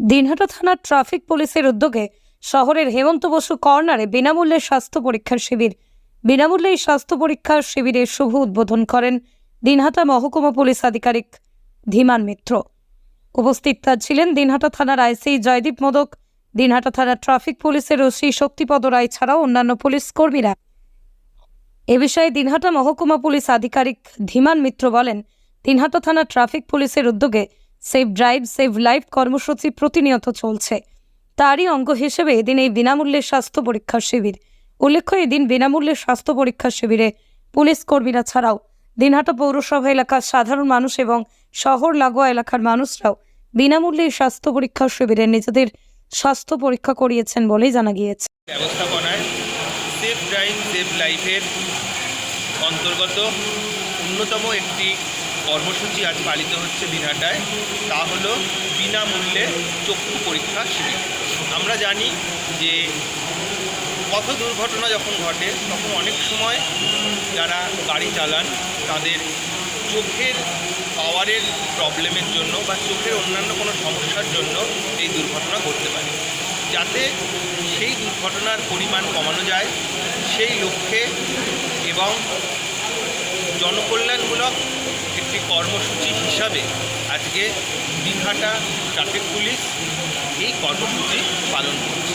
দিনহাটা থানার ট্রাফিক পুলিশের উদ্যোগে শহরের হেমন্ত বসু কর্নারে বিনামূল্যে স্বাস্থ্য পরীক্ষার শিবির। বিনামূল্যে স্বাস্থ্য পরীক্ষার শিবিরের শুভ উদ্বোধন করেন দিনহাটা মহকুমা পুলিশ আধিকারিক ধীমান মিত্র। উপস্থিত ছিলেন দিনহাটা থানার আইসি জয়দীপ মোদক, দিনহাটা থানার ট্রাফিক পুলিশের ওসি শক্তিপদ রায় ছাড়াও অন্যান্য পুলিশ কর্মীরা। এ বিষয়ে দিনহাটা মহকুমা পুলিশ আধিকারিক ধীমান মিত্র বলেন, দিনহাটা থানার ট্রাফিক পুলিশের উদ্যোগে সেভ ড্রাইভ, সেভ লাইফ কর্মসূচি প্রতিনিয়ত চলছে। তারই অঙ্গ হিসেবে এদিন এই বিনামূল্যে স্বাস্থ্য পরীক্ষা শিবির। উল্লেখ্য, এদিন বিনামূল্যে স্বাস্থ্য পরীক্ষা শিবিরে পুলিশ কর্মীরা ছাড়াও দিনহাটা পৌরসভা এলাকার সাধারণ মানুষ এবং শহর লাগোয়া এলাকার মানুষরাও বিনামূল্যে স্বাস্থ্য পরীক্ষা শিবিরে নিজেদের স্বাস্থ্য পরীক্ষা করিয়েছেন বলেই জানা গিয়েছে। অন্তর্গত অন্যতম একটি কর্মসূচি আজ পালিত হচ্ছে দিনহাটায়, তা হলো বিনামূল্যে চক্ষু পরীক্ষা শিবির। আমরা জানি যে পথ দুর্ঘটনা যখন ঘটে, তখন অনেক সময় যারা গাড়ি চালান, তাদের চোখের পাওয়ারের প্রবলেমের জন্য বা চোখের অন্যান্য কোনো সমস্যার জন্য এই দুর্ঘটনা ঘটতে পারে। যাতে সেই দুর্ঘটনার পরিমাণ কমানো যায়, সেই লক্ষ্যে এবং জনকল্যাণমূলক কর্মসূচি হিসাবে আজকে দীঘাটা ট্রাফিক পুলিশ এই কর্মসূচি পালন করছে।